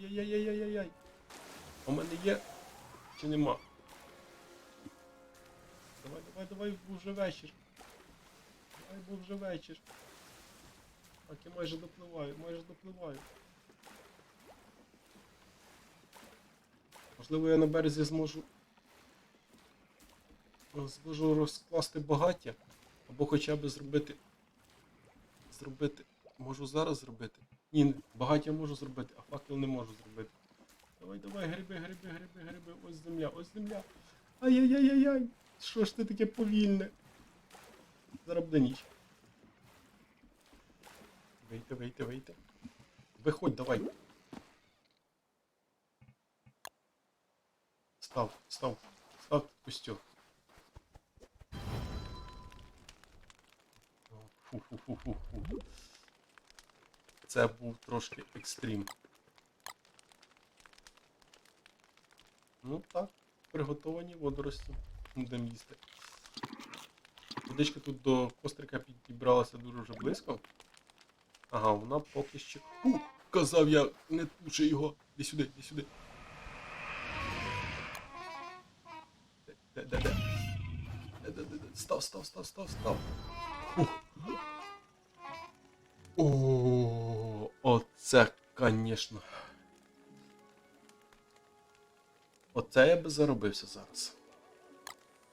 Ай-яй-яй-яй-яй-яй. У мене є. Чи нема? Давай, давай, давай, бо вже вечір. Давай, бо вже вечір. Так, я майже допливаю, майже допливаю. Можливо, я на березі зможу. Зможу розкласти багаття. Або хоча б зробити. Зробити. Можу зараз зробити. Ні, багаття можу зробити, а факел не можу зробити. Давай, давай, гриби, гриби, гриби, гриби. Ось земля, ось земля. Ай-яй-яй-яй-яй. Що ж ти таке повільне? Зараз ніч. Вийти, вийти, вийти. Виходь, давай. Став, став, став костюм. Фу-фу-фу-фу-фу. Це був трошки екстрім. Ну так, приготовані водорості. Будемо їсти. Водичка тут до кострика підібралася дуже вже близько. Ага, вона поки ще. Фу, казав я, не туши його. Іди сюди, іди сюди. Де, де? Де, де, де, де? Став, став, став, став, став. Фух. О, оце, конечно. Оце я би заробився зараз.